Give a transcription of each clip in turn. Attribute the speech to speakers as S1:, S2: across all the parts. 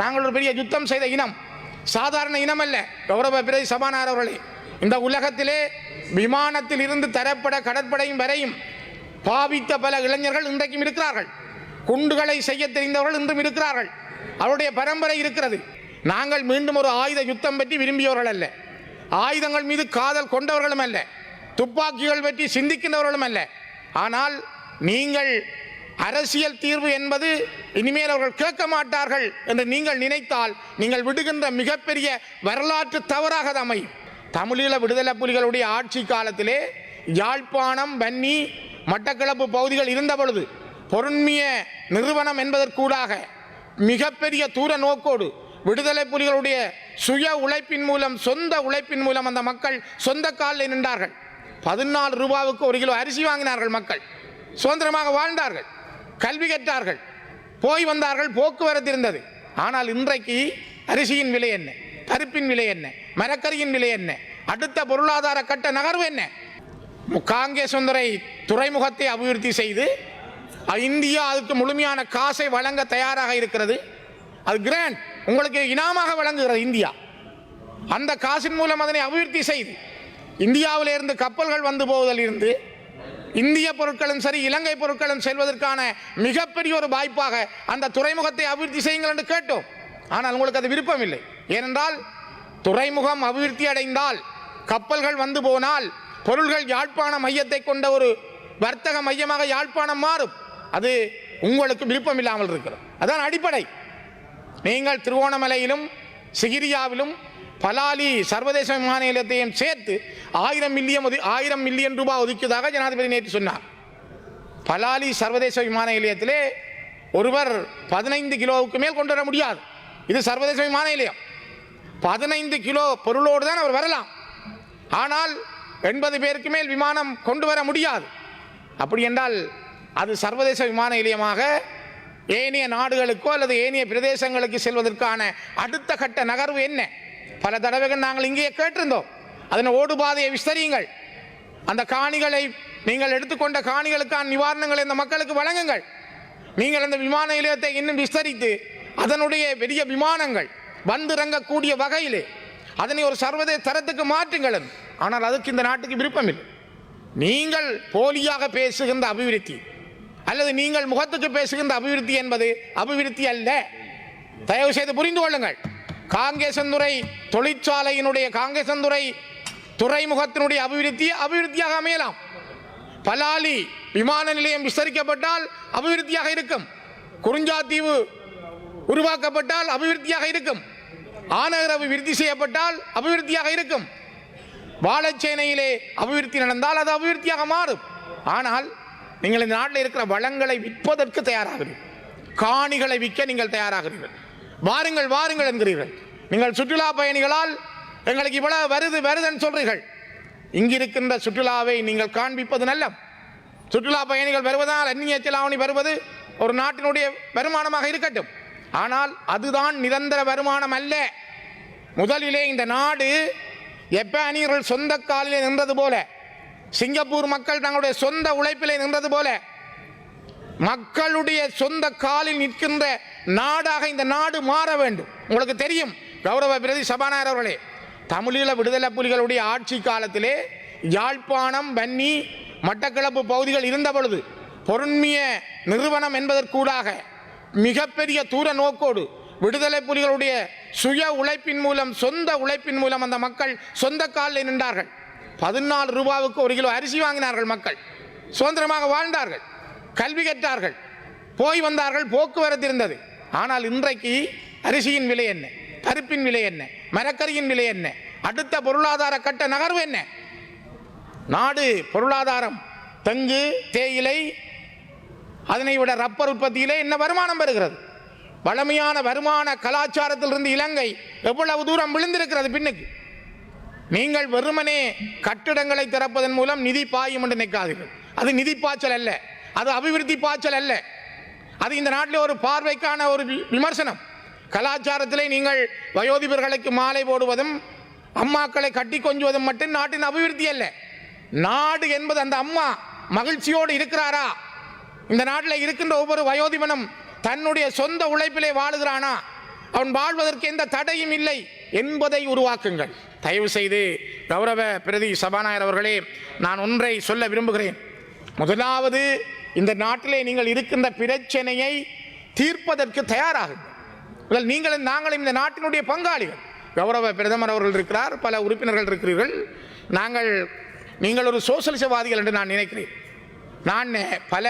S1: நாங்கள் ஒரு பெரிய யுத்தம் செய்த இனம் சாதாரண இனம் அல்ல கௌரவ பிரதி சபானார் அவர்களே இந்த உலகத்திலே விமானத்தில் இருந்து தரப்பட கடற்படையும் வரையும் பாவித்த பல இளைஞர்கள் இன்றைக்கும் இருக்கிறார்கள் குண்டுகளை செய்ய தெரிந்தவர்கள் இன்றும் இருக்கிறார்கள் அவருடைய பரம்பரை இருக்கிறது நாங்கள் மீண்டும் ஒரு ஆயுத யுத்தம் பற்றி விரும்பியவர்கள் அல்ல ஆயுதங்கள் மீது காதல் கொண்டவர்களும் அல்ல துப்பாக்கிகள் பற்றி சிந்திக்கின்றவர்களும் அல்ல ஆனால் நீங்கள் அரசியல் தீர்வு என்பது இனிமேல் அவர்கள் கேட்க மாட்டார்கள் என்று நீங்கள் நினைத்தால் நீங்கள் விடுகின்ற மிகப்பெரிய வரலாற்று தவறாக அமையும் தமிழீழ விடுதலை புலிகளுடைய ஆட்சி காலத்திலே யாழ்ப்பாணம் வன்னி மட்டக்களப்பு பகுதிகள் இருந்த பொழுது பொருண்மிய நிறுவனம் என்பதற்கூடாக மிகப்பெரிய தூர நோக்கோடு விடுதலை புலிகளுடைய சுய உழைப்பின் மூலம் சொந்த உழைப்பின் மூலம் அந்த மக்கள் சொந்த காலில் நின்றார்கள் பதினாலு ரூபாவுக்கு ஒரு கிலோ அரிசி வாங்கினார்கள் மக்கள் சுதந்திரமாக வாழ்ந்தார்கள் கல்வி கற்றார்கள் போய் வந்தார்கள் போக்குவரத்து இருந்தது ஆனால் இன்றைக்கு அரிசியின் விலை என்ன பருப்பின் விலை என்ன மரக்கரியின் விலை என்ன அடுத்த பொருளாதார கட்ட நகர்வு என்ன காங்கேஸ் ஒன்றரை துறைமுகத்தை அபிவிருத்தி செய்து இந்தியா அதுக்கு முழுமையான காசை வழங்க தயாராக இருக்கிறது அது கிராண்ட் உங்களுக்கு இனாமாக வழங்குகிறது இந்தியா அந்த காசின் மூலம் அதனை அபிவிருத்தி செய்து இந்தியாவிலிருந்து கப்பல்கள் வந்து போவதில் இருந்து இந்திய பொருட்களும் சரி இலங்கை பொருட்களும் செல்வதற்கான மிகப்பெரிய ஒரு வாய்ப்பாக அந்த துறைமுகத்தை அபிவிருத்தி செய்யுங்கள் என்று கேட்டோம் ஆனால் உங்களுக்கு அது விருப்பம் இல்லை ஏனென்றால் துறைமுகம் அபிவிருத்தி அடைந்தால் கப்பல்கள் வந்து போனால் பொருள்கள் யாழ்ப்பாண மையத்தை கொண்ட ஒரு வர்த்தக மையமாக யாழ்ப்பாணம் மாறும் அது உங்களுக்கு விருப்பம் இல்லாமல் இருக்கிறது அதான் அடிப்படை நீங்கள் திருவோணமலையிலும் சிகிரியாவிலும் பலாலி சர்வதேச விமான நிலையத்தையும் சேர்த்து ஆயிரம் மில்லியன் ஒது ஆயிரம் மில்லியன் ரூபாய் ஒதுக்கியதாக ஜனாதிபதி நேற்று சொன்னார் பலாலி சர்வதேச விமான நிலையத்திலே ஒருவர் பதினைந்து கிலோவுக்கு மேல் கொண்டு வர முடியாது இது சர்வதேச விமான நிலையம் பதினைந்து கிலோ பொருளோடு தான் அவர் வரலாம் ஆனால் எண்பது பேருக்கு மேல் விமானம் கொண்டு வர முடியாது அப்படி என்றால் அது சர்வதேச விமான நிலையமாக ஏனைய நாடுகளுக்கோ அல்லது ஏனைய பிரதேசங்களுக்கு செல்வதற்கான அடுத்த கட்ட நகர்வு என்ன பல தடவைகள் நாங்கள் இங்கேயே கேட்டிருந்தோம் அதன் ஓடுபாதையை விஸ்தரியுங்கள் அந்த காணிகளை நீங்கள் எடுத்துக்கொண்ட காணிகளுக்கான நிவாரணங்களை இந்த மக்களுக்கு வழங்குங்கள் நீங்கள் அந்த விமான நிலையத்தை இன்னும் விஸ்தரித்து அதனுடைய பெரிய விமானங்கள் வந்திறங்கக்கூடிய வகையிலே அதனை ஒரு சர்வதேச தரத்துக்கு மாற்றுங்கள் ஆனால் அதுக்கு இந்த நாட்டுக்கு விருப்பம் இல்லை நீங்கள் போலியாக பேசுகின்ற அபிவிருத்தி அல்லது நீங்கள் முகத்துக்கு பேசுகின்ற அபிவிருத்தி என்பது அபிவிருத்தி அல்ல தயவு செய்து புரிந்து கொள்ளுங்கள் காங்கேசந்துறை தொழிற்சாலையினுடைய காங்கேசந்துறை துறைமுகத்தினுடைய அபிவிருத்தி அபிவிருத்தியாக அமையலாம் பலாலி விமான நிலையம் விஸ்தரிக்கப்பட்டால் அபிவிருத்தியாக இருக்கும் குறிஞ்சாத்தீவு உருவாக்கப்பட்டால் அபிவிருத்தியாக இருக்கும் ஆனகரவு விருத்தி செய்யப்பட்டால் அபிவிருத்தியாக இருக்கும் வாழைச்சேனையிலே அபிவிருத்தி நடந்தால் அது அபிவிருத்தியாக மாறும் ஆனால் நீங்கள் இந்த நாட்டில் இருக்கிற வளங்களை விற்பதற்கு தயாராகிறீர்கள் காணிகளை விற்க நீங்கள் தயாராகிறீர்கள் வாருங்கள் வாருங்கள் என்கிறீர்கள் நீங்கள் சுற்றுலா பயணிகளால் எங்களுக்கு இவ்வளவு வருது வருதுன்னு சொல்றீர்கள் இங்கிருக்கின்ற சுற்றுலாவை நீங்கள் காண்பிப்பது நல்ல சுற்றுலா பயணிகள் வருவதால் அந்நிய செலாவணி வருவது ஒரு நாட்டினுடைய வருமானமாக இருக்கட்டும் ஆனால் அதுதான் நிரந்தர வருமானம் அல்ல முதலிலே இந்த நாடு எப்பானியர்கள் சொந்த காலிலே நின்றது போல சிங்கப்பூர் மக்கள் தங்களுடைய சொந்த உழைப்பிலே நின்றது போல மக்களுடைய சொந்த காலில் நிற்கின்ற நாடாக இந்த நாடு மாற வேண்டும் உங்களுக்கு தெரியும் கௌரவ பிரதி சபாநாயகர் அவர்களே தமிழீழ விடுதலை புலிகளுடைய ஆட்சி காலத்திலே யாழ்ப்பாணம் வன்னி மட்டக்களப்பு பகுதிகள் இருந்த பொழுது பொருண்மிய நிறுவனம் என்பதற்கூடாக மிகப்பெரிய தூர நோக்கோடு விடுதலை புலிகளுடைய சுய உழைப்பின் மூலம் சொந்த உழைப்பின் மூலம் அந்த மக்கள் சொந்த காலில் நின்றார்கள் பதினாலு ரூபாவுக்கு ஒரு கிலோ அரிசி வாங்கினார்கள் மக்கள் சுதந்திரமாக வாழ்ந்தார்கள் கல்வி கற்றார்கள் போய் வந்தார்கள் போக்குவரத்து இருந்தது ஆனால் இன்றைக்கு அரிசியின் விலை என்ன பருப்பின் விலை என்ன மரக்கரியின் விலை என்ன அடுத்த பொருளாதார கட்ட நகர்வு என்ன நாடு பொருளாதாரம் தங்கு தேயிலை அதனை விட ரப்பர் உற்பத்தியிலே என்ன வருமானம் வருகிறது வளமையான வருமான கலாச்சாரத்திலிருந்து இலங்கை எவ்வளவு தூரம் விழுந்திருக்கிறது பின்னுக்கு நீங்கள் வெறுமனே கட்டிடங்களை திறப்பதன் மூலம் நிதி பாயும் என்று நினைக்காதீர்கள் அது நிதி பாய்ச்சல் அல்ல அது அபிவிருத்தி பாய்ச்சல் அல்ல அது இந்த நாட்டில் ஒரு பார்வைக்கான ஒரு விமர்சனம் கலாச்சாரத்திலே நீங்கள் வயோதிபர்களுக்கு மாலை போடுவதும் அம்மாக்களை கட்டி கொஞ்சுவதும் மட்டும் நாட்டின் அபிவிருத்தி அல்ல நாடு என்பது அந்த அம்மா மகிழ்ச்சியோடு இருக்கிறாரா இந்த நாட்டில் இருக்கின்ற ஒவ்வொரு வயோதிபனும் தன்னுடைய சொந்த உழைப்பிலே வாழுகிறானா அவன் வாழ்வதற்கு எந்த தடையும் இல்லை என்பதை உருவாக்குங்கள் தயவு செய்து கௌரவ பிரதி சபாநாயகர் அவர்களே நான் ஒன்றை சொல்ல விரும்புகிறேன் முதலாவது இந்த நாட்டிலே நீங்கள் இருக்கின்ற பிரச்சனையை தீர்ப்பதற்கு தயாராகுங்கள் நீங்களும் நாங்களும் இந்த நாட்டினுடைய பங்காளிகள் கௌரவ பிரதமர் அவர்கள் இருக்கிறார் பல உறுப்பினர்கள் இருக்கிறீர்கள் நாங்கள் நீங்கள் ஒரு சோசலிசவாதிகள் என்று நான் நினைக்கிறேன் நான் பல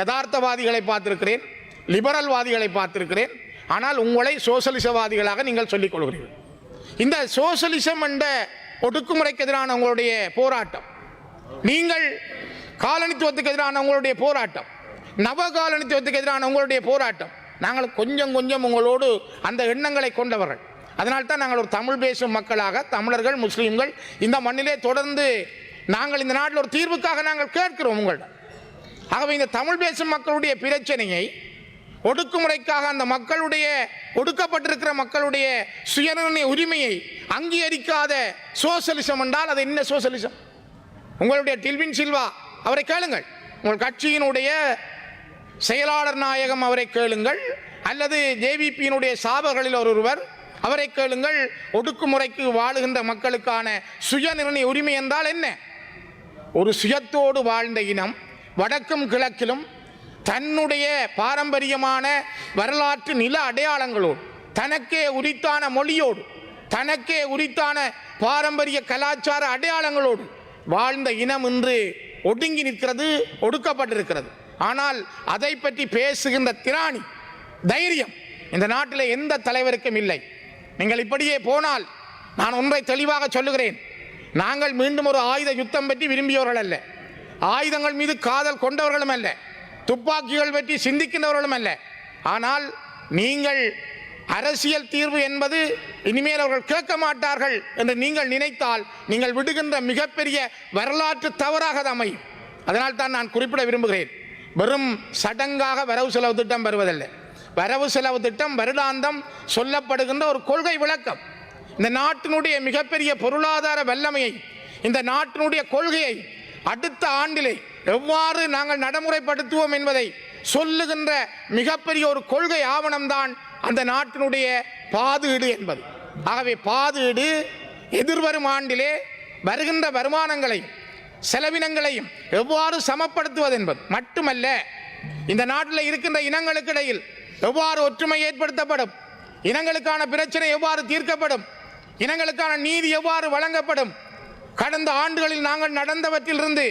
S1: யதார்த்தவாதிகளை பார்த்திருக்கிறேன் லிபரல்வாதிகளை பார்த்திருக்கிறேன் ஆனால் உங்களை சோசலிசவாதிகளாக நீங்கள் சொல்லிக் கொள்கிறீர்கள் இந்த சோசலிசம் என்ற ஒடுக்குமுறைக்கு எதிரான உங்களுடைய போராட்டம் நீங்கள் காலனித்துவத்துக்கு எதிரான உங்களுடைய போராட்டம் நவ காலனித்துவத்துக்கு எதிரான உங்களுடைய போராட்டம் நாங்கள் கொஞ்சம் கொஞ்சம் உங்களோடு அந்த எண்ணங்களை கொண்டவர்கள் அதனால்தான் நாங்கள் ஒரு தமிழ் பேசும் மக்களாக தமிழர்கள் முஸ்லீம்கள் இந்த மண்ணிலே தொடர்ந்து நாங்கள் இந்த நாட்டில் ஒரு தீர்வுக்காக நாங்கள் கேட்கிறோம் உங்களிடம் ஆகவே இந்த தமிழ் பேசும் மக்களுடைய பிரச்சனையை ஒடுக்குமுறைக்காக அந்த மக்களுடைய ஒடுக்கப்பட்டிருக்கிற மக்களுடைய சுயநிர்ணய உரிமையை அங்கீகரிக்காத சோசலிசம் என்றால் அது என்ன சோசலிசம் உங்களுடைய டில்வின் சில்வா அவரை கேளுங்கள் உங்கள் கட்சியினுடைய செயலாளர் நாயகம் அவரை கேளுங்கள் அல்லது ஜேவிபியினுடைய சாபர்களில் ஒருவர் அவரை கேளுங்கள் ஒடுக்குமுறைக்கு வாழுகின்ற மக்களுக்கான சுய நிர்ணய உரிமை என்றால் என்ன ஒரு சுயத்தோடு வாழ்ந்த இனம் வடக்கும் கிழக்கிலும் தன்னுடைய பாரம்பரியமான வரலாற்று நில அடையாளங்களோடு தனக்கே உரித்தான மொழியோடு தனக்கே உரித்தான பாரம்பரிய கலாச்சார அடையாளங்களோடு வாழ்ந்த இனம் இன்று ஒடுங்கி நிற்கிறது ஒடுக்கப்பட்டிருக்கிறது ஆனால் அதை பற்றி பேசுகின்ற திராணி தைரியம் இந்த நாட்டில் எந்த தலைவருக்கும் இல்லை நீங்கள் இப்படியே போனால் நான் ஒன்றை தெளிவாக சொல்லுகிறேன் நாங்கள் மீண்டும் ஒரு ஆயுத யுத்தம் பற்றி விரும்பியவர்கள் அல்ல ஆயுதங்கள் மீது காதல் கொண்டவர்களும் அல்ல துப்பாக்கிகள் பற்றி சிந்திக்கின்றவர்களும் அல்ல ஆனால் நீங்கள் அரசியல் தீர்வு என்பது இனிமேல் அவர்கள் கேட்க மாட்டார்கள் என்று நீங்கள் நினைத்தால் நீங்கள் விடுகின்ற மிகப்பெரிய வரலாற்று தவறாக அது அமையும் அதனால் தான் நான் குறிப்பிட விரும்புகிறேன் வெறும் சடங்காக வரவு செலவு திட்டம் வருவதில்லை வரவு செலவு திட்டம் வருடாந்தம் சொல்லப்படுகின்ற ஒரு கொள்கை விளக்கம் இந்த நாட்டினுடைய மிகப்பெரிய பொருளாதார வல்லமையை இந்த நாட்டினுடைய கொள்கையை அடுத்த ஆண்டிலே எவ்வாறு நாங்கள் நடைமுறைப்படுத்துவோம் என்பதை சொல்லுகின்ற மிகப்பெரிய ஒரு கொள்கை ஆவணம்தான் அந்த நாட்டினுடைய பாதுகீடு என்பது ஆகவே பாதுகீடு எதிர்வரும் ஆண்டிலே வருகின்ற வருமானங்களையும் செலவினங்களையும் எவ்வாறு சமப்படுத்துவது என்பது மட்டுமல்ல இந்த நாட்டில் இருக்கின்ற இனங்களுக்கு இடையில் எவ்வாறு ஒற்றுமை ஏற்படுத்தப்படும் இனங்களுக்கான பிரச்சனை எவ்வாறு தீர்க்கப்படும் இனங்களுக்கான நீதி எவ்வாறு வழங்கப்படும் கடந்த ஆண்டுகளில் நாங்கள் நடந்தவற்றிலிருந்து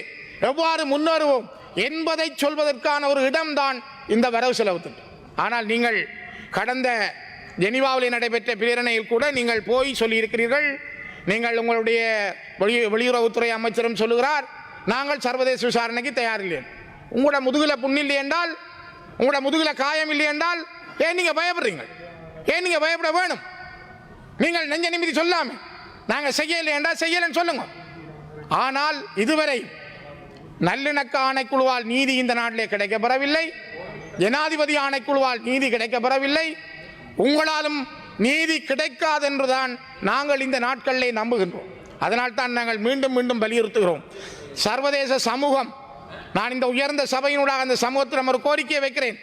S1: எவ்வாறு முன்னேறுவோம் என்பதை சொல்வதற்கான ஒரு இடம்தான் இந்த வரவு செலவு திட்டம் ஆனால் நீங்கள் கடந்த ஜெனிவாவில் நடைபெற்ற பிரேரணையில் கூட நீங்கள் போய் சொல்லியிருக்கிறீர்கள் நீங்கள் உங்களுடைய வெளி வெளியுறவுத்துறை அமைச்சரும் சொல்லுகிறார் நாங்கள் சர்வதேச விசாரணைக்கு தயாரில்லை உங்களோட முதுகில் புண்ணில்லை என்றால் உங்களோட முதுகில் காயம் இல்லை என்றால் ஏன் நீங்கள் பயப்படுறீங்க ஏன் நீங்கள் பயப்பட வேணும் நீங்கள் நெஞ்ச நிமிதி சொல்லாமே நாங்கள் செய்யலை என்றால் செய்யலைன்னு சொல்லுங்க ஆனால் இதுவரை நல்லிணக்க ஆணைக்குழுவால் நீதி இந்த நாட்டிலே கிடைக்கப்பெறவில்லை ஜனாதிபதி ஆணைக்குழுவால் நீதி கிடைக்கப்பெறவில்லை உங்களாலும் நீதி கிடைக்காது என்றுதான் நாங்கள் இந்த நாட்களிலே நம்புகின்றோம் அதனால் தான் நாங்கள் மீண்டும் மீண்டும் வலியுறுத்துகிறோம் சர்வதேச சமூகம் நான் இந்த உயர்ந்த சபையினூடாக அந்த சமூகத்தில் ஒரு கோரிக்கையை வைக்கிறேன்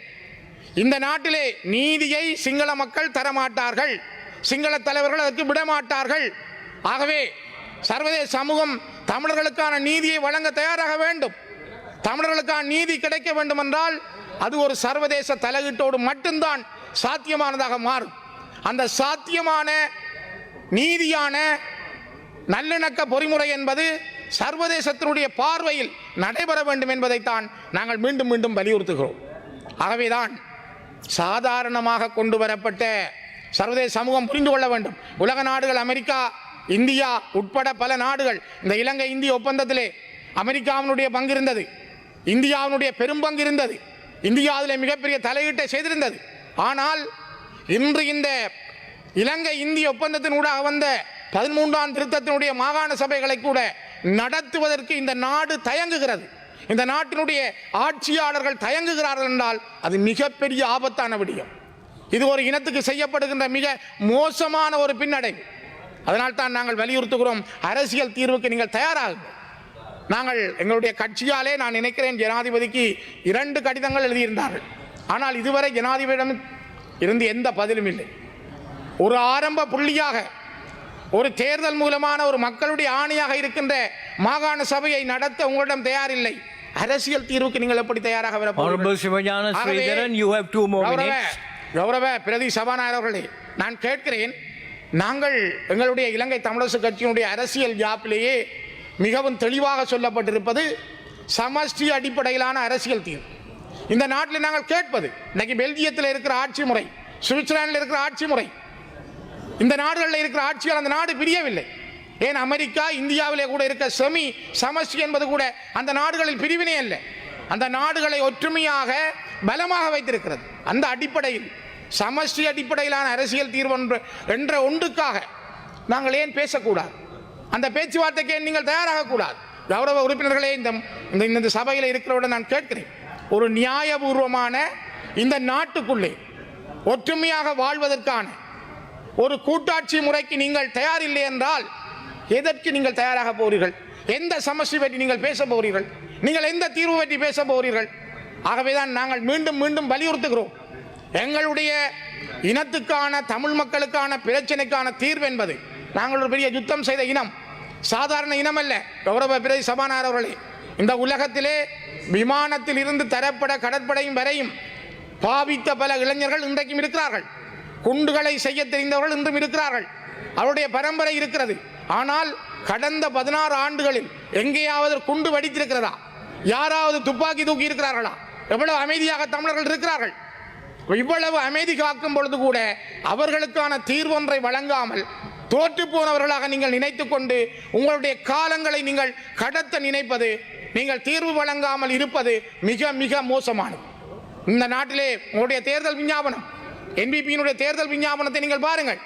S1: இந்த நாட்டிலே நீதியை சிங்கள மக்கள் தரமாட்டார்கள் சிங்கள தலைவர்கள் அதற்கு விடமாட்டார்கள் ஆகவே சர்வதேச சமூகம் தமிழர்களுக்கான நீதியை வழங்க தயாராக வேண்டும் தமிழர்களுக்கான நீதி கிடைக்க வேண்டும் என்றால் அது ஒரு சர்வதேச தலையீட்டோடு மட்டும்தான் சாத்தியமானதாக மாறும் அந்த சாத்தியமான நீதியான நல்லிணக்க பொறிமுறை என்பது சர்வதேசத்தினுடைய பார்வையில் நடைபெற வேண்டும் என்பதைத்தான் நாங்கள் மீண்டும் மீண்டும் வலியுறுத்துகிறோம் ஆகவேதான் சாதாரணமாக கொண்டு வரப்பட்ட சர்வதேச சமூகம் புரிந்து கொள்ள வேண்டும் உலக நாடுகள் அமெரிக்கா இந்தியா உட்பட பல நாடுகள் இந்த இலங்கை இந்திய ஒப்பந்தத்திலே அமெரிக்காவினுடைய பங்கு இருந்தது இந்தியாவினுடைய பெரும்பங்கு இருந்தது இந்தியாவில் மிகப்பெரிய தலையீட்டை செய்திருந்தது ஆனால் இன்று இந்த இலங்கை இந்திய ஒப்பந்தத்தின் ஊடாக வந்த பதிமூன்றாம் திருத்தத்தினுடைய மாகாண சபைகளை கூட நடத்துவதற்கு இந்த நாடு தயங்குகிறது இந்த நாட்டினுடைய ஆட்சியாளர்கள் தயங்குகிறார்கள் என்றால் அது மிகப்பெரிய ஆபத்தான விடியம் இது ஒரு இனத்துக்கு செய்யப்படுகின்ற மிக மோசமான ஒரு பின்னடைவு அதனால் தான் நாங்கள் வலியுறுத்துகிறோம் அரசியல் தீர்வுக்கு நீங்கள் தயாராகுங்கள் நாங்கள் எங்களுடைய கட்சியாலே நான் நினைக்கிறேன் ஜனாதிபதிக்கு இரண்டு கடிதங்கள் எழுதியிருந்தார்கள் ஆனால் இதுவரை ஜனாதிபதியிடம் இருந்து எந்த பதிலும் இல்லை ஒரு ஆரம்ப புள்ளியாக ஒரு தேர்தல் மூலமான ஒரு மக்களுடைய ஆணையாக இருக்கின்ற மாகாண சபையை நடத்த உங்களிடம் தயாரில்லை அரசியல் தீர்வுக்கு நீங்கள் எப்படி தயாராக கௌரவ பிரதி சபாநாயகர் அவர்களே நான் கேட்கிறேன் நாங்கள் எங்களுடைய இலங்கை தமிழரசு கட்சியினுடைய அரசியல் ஜாப்பிலேயே மிகவும் தெளிவாக சொல்லப்பட்டிருப்பது சமஷ்டி அடிப்படையிலான அரசியல் தீர்வு இந்த நாட்டில் நாங்கள் கேட்பது இன்னைக்கு பெல்ஜியத்தில் இருக்கிற ஆட்சி முறை சுவிட்சர்லாண்டில் இருக்கிற ஆட்சி முறை இந்த நாடுகளில் இருக்கிற ஆட்சியால் அந்த நாடு பிரியவில்லை ஏன் அமெரிக்கா இந்தியாவிலே கூட இருக்க செமி சமஷ்டி என்பது கூட அந்த நாடுகளில் பிரிவினை அல்ல அந்த நாடுகளை ஒற்றுமையாக பலமாக வைத்திருக்கிறது அந்த அடிப்படையில் சமஷ்டி அடிப்படையிலான அரசியல் தீர்வு என்ற ஒன்றுக்காக நாங்கள் ஏன் பேசக்கூடாது அந்த பேச்சுவார்த்தைக்கு நீங்கள் கூடாது கௌரவ உறுப்பினர்களே இந்த இந்த சபையில் இருக்கிறவுடன் நான் கேட்கிறேன் ஒரு நியாயபூர்வமான இந்த நாட்டுக்குள்ளே ஒற்றுமையாக வாழ்வதற்கான ஒரு கூட்டாட்சி முறைக்கு நீங்கள் தயார் இல்லை என்றால் எதற்கு நீங்கள் தயாராக போகிறீர்கள் எந்த சமஸ்டி பற்றி நீங்கள் பேச போகிறீர்கள் நீங்கள் எந்த தீர்வு பற்றி பேச போகிறீர்கள் ஆகவே தான் நாங்கள் மீண்டும் மீண்டும் வலியுறுத்துகிறோம் எங்களுடைய இனத்துக்கான தமிழ் மக்களுக்கான பிரச்சனைக்கான தீர்வு என்பது நாங்கள் ஒரு பெரிய யுத்தம் செய்த இனம் சாதாரண இனம் அல்ல கௌரவ பிரதி சபானார் அவர்களே இந்த உலகத்திலே விமானத்தில் இருந்து தரப்பட கடற்படையும் வரையும் பாவித்த பல இளைஞர்கள் இன்றைக்கும் இருக்கிறார்கள் குண்டுகளை செய்ய தெரிந்தவர்கள் இன்றும் இருக்கிறார்கள் அவருடைய பரம்பரை இருக்கிறது ஆனால் கடந்த பதினாறு ஆண்டுகளில் எங்கேயாவது குண்டு வடித்திருக்கிறதா யாராவது துப்பாக்கி தூக்கி இருக்கிறார்களா எவ்வளவு அமைதியாக தமிழர்கள் இருக்கிறார்கள் இவ்வளவு அமைதி காக்கும் பொழுது கூட அவர்களுக்கான தீர்வொன்றை வழங்காமல் தோற்று போனவர்களாக நீங்கள் நினைத்து கொண்டு உங்களுடைய காலங்களை நீங்கள் கடத்த நினைப்பது நீங்கள் தீர்வு வழங்காமல் இருப்பது மிக மிக மோசமானது இந்த நாட்டிலே உங்களுடைய தேர்தல் விஞ்ஞாபனம் என்பிபியினுடைய தேர்தல் விஞ்ஞாபனத்தை நீங்கள் பாருங்கள்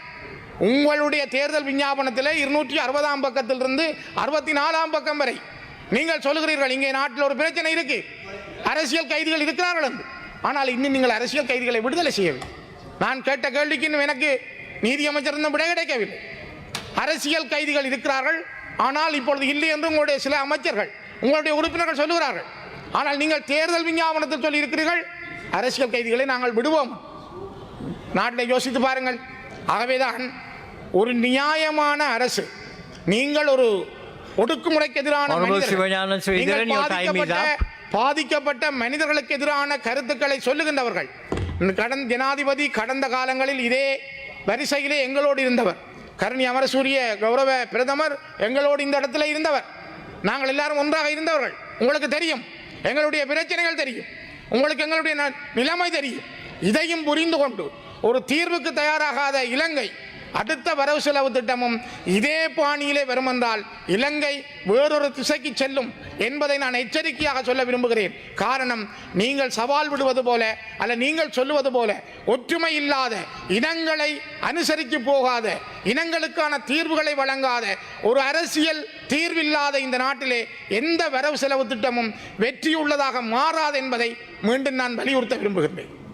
S1: உங்களுடைய தேர்தல் விஞ்ஞாபனத்தில் இருநூற்றி அறுபதாம் பக்கத்திலிருந்து அறுபத்தி நாலாம் பக்கம் வரை நீங்கள் சொல்கிறீர்கள் இங்கே நாட்டில் ஒரு பிரச்சனை இருக்கு அரசியல் கைதிகள் இருக்கிறார்கள் என்று ஆனால் இன்னும் நீங்கள் அரசியல் கைதிகளை விடுதலை செய்யவில்லை நான் கேட்ட கேள்விக்கு எனக்கு நீதியமைச்சர் விட கிடைக்கவில்லை அரசியல் கைதிகள் இருக்கிறார்கள் ஆனால் இப்பொழுது இல்லை என்று உங்களுடைய சில அமைச்சர்கள் உங்களுடைய உறுப்பினர்கள் சொல்லுகிறார்கள் ஆனால் நீங்கள் தேர்தல் விஞ்ஞாபனத்தில் சொல்லியிருக்கிறீர்கள் அரசியல் கைதிகளை நாங்கள் விடுவோம் நாட்டை யோசித்து பாருங்கள் ஆகவேதான் ஒரு நியாயமான அரசு நீங்கள் ஒரு ஒடுக்குமுறைக்கு எதிரான பாதிக்கப்பட்ட மனிதர்களுக்கு எதிரான கருத்துக்களை சொல்லுகின்றவர்கள் கடந்த ஜனாதிபதி கடந்த காலங்களில் இதே வரிசையிலே எங்களோடு இருந்தவர் கருணி அமரசூரிய கௌரவ பிரதமர் எங்களோடு இந்த இடத்துல இருந்தவர் நாங்கள் எல்லாரும் ஒன்றாக இருந்தவர்கள் உங்களுக்கு தெரியும் எங்களுடைய பிரச்சனைகள் தெரியும் உங்களுக்கு எங்களுடைய நிலைமை தெரியும் இதையும் புரிந்து கொண்டு ஒரு தீர்வுக்கு தயாராகாத இலங்கை அடுத்த வரவு செலவு திட்டமும் இதே பாணியிலே வரும் என்றால் இலங்கை வேறொரு திசைக்கு செல்லும் என்பதை நான் எச்சரிக்கையாக சொல்ல விரும்புகிறேன் காரணம் நீங்கள் சவால் விடுவது போல அல்ல நீங்கள் சொல்லுவது போல ஒற்றுமை இல்லாத இனங்களை அனுசரித்து போகாத இனங்களுக்கான தீர்வுகளை வழங்காத ஒரு அரசியல் தீர்வில்லாத இந்த நாட்டிலே எந்த வரவு செலவு திட்டமும் வெற்றியுள்ளதாக மாறாது என்பதை மீண்டும் நான் வலியுறுத்த விரும்புகிறேன்